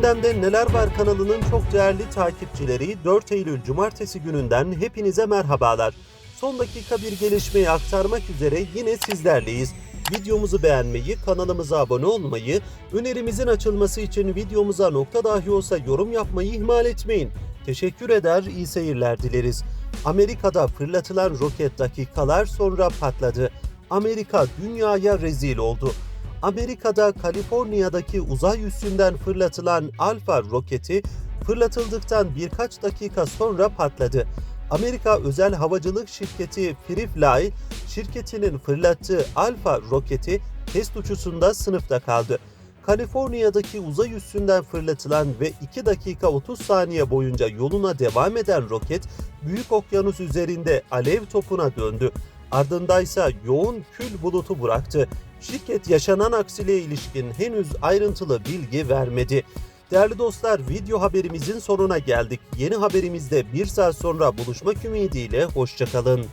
Gündemde Neler Var kanalının çok değerli takipçileri 4 Eylül Cumartesi gününden hepinize merhabalar. Son dakika bir gelişmeyi aktarmak üzere yine sizlerleyiz. Videomuzu beğenmeyi, kanalımıza abone olmayı, önerimizin açılması için videomuza nokta dahi olsa yorum yapmayı ihmal etmeyin. Teşekkür eder, iyi seyirler dileriz. Amerika'da fırlatılan roket dakikalar sonra patladı. Amerika dünyaya rezil oldu. Amerika'da Kaliforniya'daki uzay üssünden fırlatılan Alpha roketi fırlatıldıktan birkaç dakika sonra patladı. Amerika özel havacılık şirketi Freefly, şirketinin fırlattığı Alpha roketi test uçuşunda sınıfta kaldı. Kaliforniya'daki uzay üssünden fırlatılan ve 2 dakika 30 saniye boyunca yoluna devam eden roket, Büyük Okyanus üzerinde alev topuna döndü. Ardındaysa yoğun kül bulutu bıraktı. Şirket yaşanan aksiliğe ilişkin henüz ayrıntılı bilgi vermedi. Değerli dostlar video haberimizin sonuna geldik. Yeni haberimizde bir saat sonra buluşmak ümidiyle hoşçakalın.